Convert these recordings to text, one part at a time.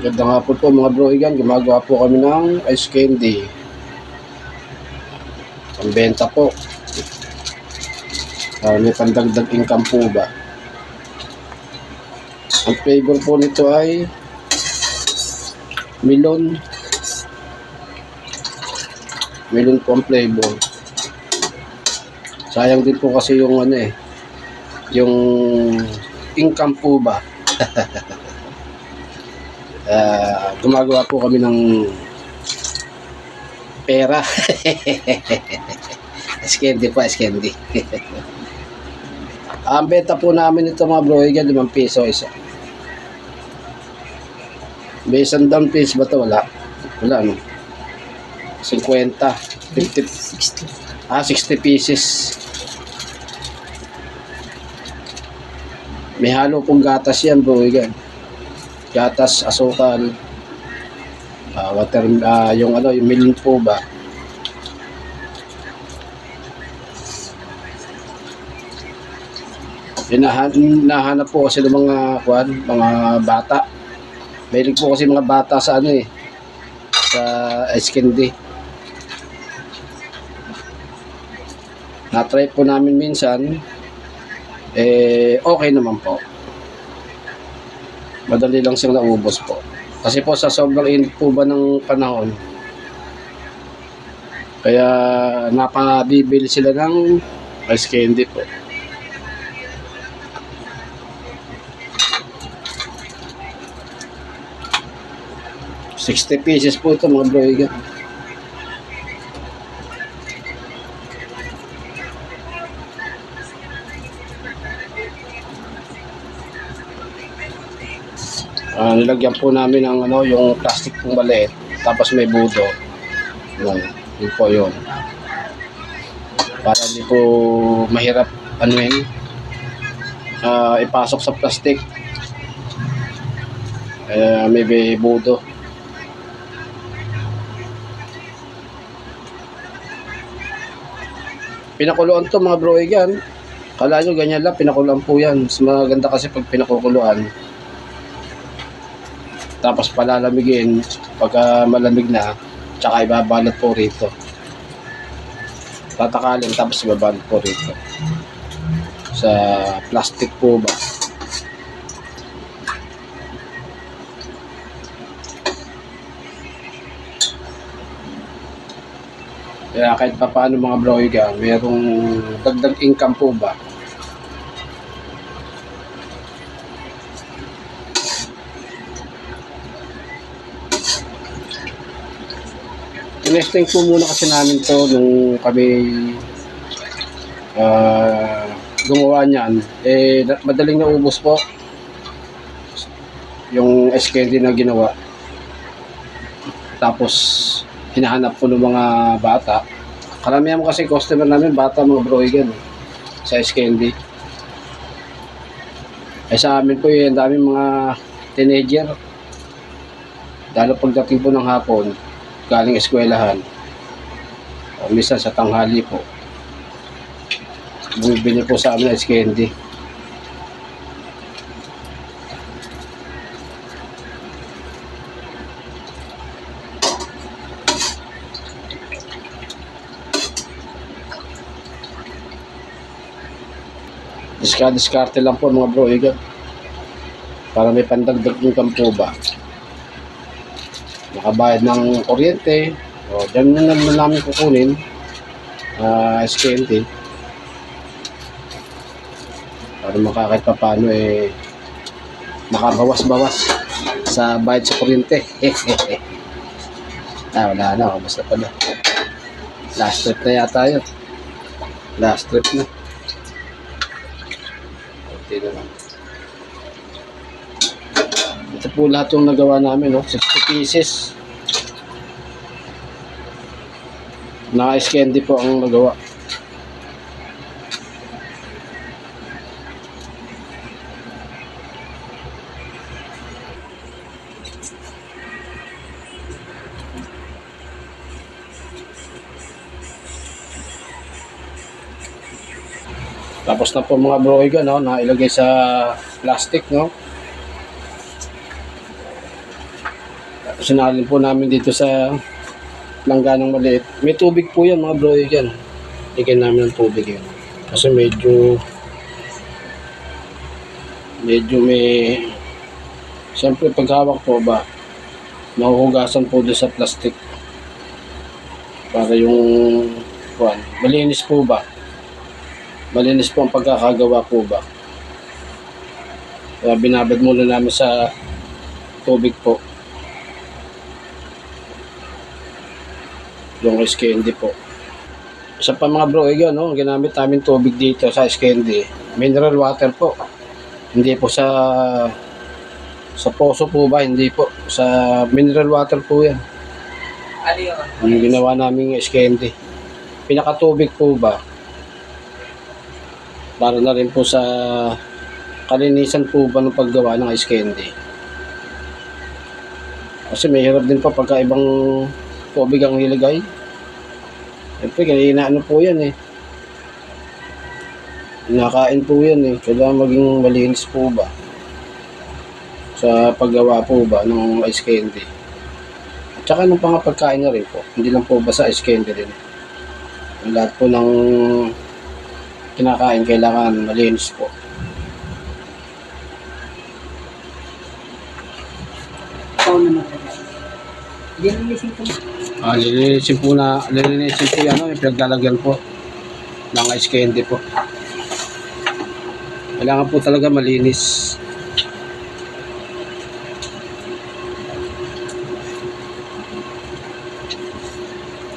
Ganda nga po mga broigan, gumagawa po kami ng ice candy. Ang benta po. Ah, may pandagdag income po ba? Ang flavor po nito ay melon. Melon po ang flavor. Sayang din po kasi yung ano eh, yung income po ba? Ah, gumagawa po kami ng pera. Eskendi po, eskendi. Ang benta po namin ito mga bro, higit 5 piso isa. May isang down piece ba ito? Wala. Wala, no? 50, 50, 60. ah, 60 pieces. May halo pong gatas yan, bro, higit. Gatas, asukal, ah, water, ah, yung ano, yung milk po ba? Hinahan, hinahanap po kasi ng mga kwan, mga bata. Mahilig po kasi mga bata sa ano eh, sa ice candy. Na-try po namin minsan, eh, okay naman po. Madali lang siyang naubos po. Kasi po sa sobrang init po ba ng panahon, kaya napabibili sila ng ice candy po. Sixty pieces po ito mga bro. Ah, nilagyan po namin ng ano, yung plastic pong maliit. Tapos may budo. Yun, yun po yun. Para hindi po mahirap ano yun, ah, ipasok sa plastic. Kaya may may budo. Pinakuluan to mga bro yan. Kala nyo ganyan lang, pinakuluan po yan. Mas maganda kasi pag pinakukuluan. Tapos palalamigin pagka malamig na, tsaka ibabalot po rito. Tatakalin tapos ibabalot po rito. Sa plastic po ba? Kaya kahit pa paano mga broiga, merong dagdag income po ba? Tinesting po muna kasi namin to nung kami ah, gumawa niyan. Eh, madaling naubos po yung SKD na ginawa. Tapos, hinahanap po ng mga bata. Karamihan mo kasi customer namin, bata mga broigan sa SKD. Eh sa amin po yung daming mga teenager. Lalo pagdating po ng hapon, galing eskwelahan. O minsan sa tanghali po. Bumibili po sa amin ng candy. Diska-diskarte lang po mga bro, igan. Para may pandagdag income po ba. Nakabayad ng kuryente. O, dyan na naman namin kukunin. Uh, SKNT. Para makakait pa paano eh makabawas-bawas sa bayad sa kuryente. ah, wala na. Basta pala. Last trip na yata yun. Last trip na. Po lahat yung nagawa namin, no? 60 pieces. Naka-ice candy po ang nagawa. Tapos na po mga broiga, no? Na ilagay sa plastic, no? Sinalin po namin dito sa langganang maliit. May tubig po yan mga bro yan. Bigyan namin ng tubig yan. Kasi medyo medyo may siyempre paghawak po ba mahuhugasan po doon sa plastic para yung kuan malinis po ba malinis po ang pagkakagawa po ba kaya binabad muna namin sa tubig po yung candy po isa pa mga bro, yun, no? ginamit namin tubig dito sa candy. Mineral water po. Hindi po sa sa poso po ba? Hindi po. Sa mineral water po yan. Ano yun? Yung ginawa namin ice candy. Pinakatubig po ba? Para na rin po sa kalinisan po ba ng paggawa ng ice candy. Kasi may hirap din po pagka ibang tubig ang nilagay. Siyempre, kanina ano po yan eh. Kinakain po yan eh. Kailangan maging malinis po ba? Sa paggawa po ba ng ice candy. At saka nung mga na rin po. Hindi lang po ba sa ice candy. Ang lahat po ng kinakain kailangan malinis po. Ikaw naman. Dinilisin ko. Ah, lilinisin po na, lilinisin po yan, ano, yung pinaglalagyan po ng ice candy po. Kailangan po talaga malinis.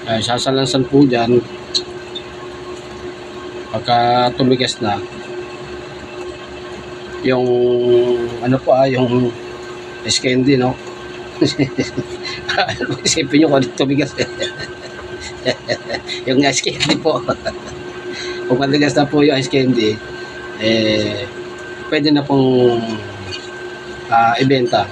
Ay, sasalansan po dyan. Pagka tumigas na, yung ano po ah, yung ice candy, no? Isipin nyo kung ano tumigas yung ice candy po. kung matigas na po yung ice candy, eh, pwede na pong ah, ibenta.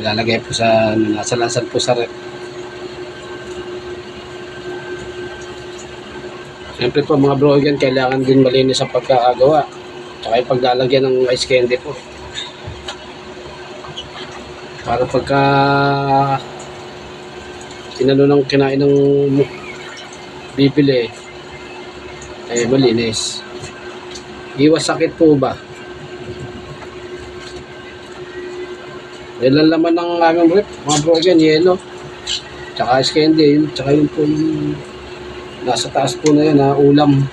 Ilalagay po sa, ano, nasa lansan po sa rep. Siyempre po mga bro, yan, kailangan din malinis ang pagkakagawa. Tsaka yung paglalagyan ng ice candy po. Para pagka inano ng kinain ng bibili, eh malinis. Iwas sakit po ba? Yan lang laman ng aming rep, mga bro yan, yelo. Tsaka ice candy, yun, tsaka yun po yung nasa taas po na yan, na ulam.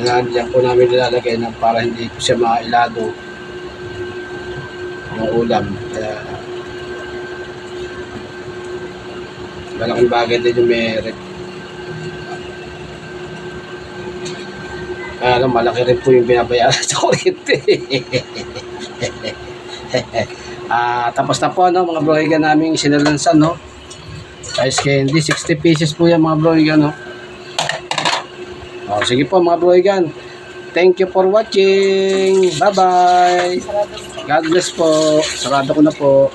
Yan, diyan po namin nilalagay na para hindi po siya mailado ang ulam. Kaya malaking bagay din yung merit. Kaya alam, malaki rin po yung binabayaran sa kuryente. Ah, tapos na po no, mga brohiga naming sinalansan no. Ice candy, 60 pieces po yan mga brohiga no. Oh, sige po mga brohigan. Thank you for watching. Bye-bye. God bless po. Sarado ko na po.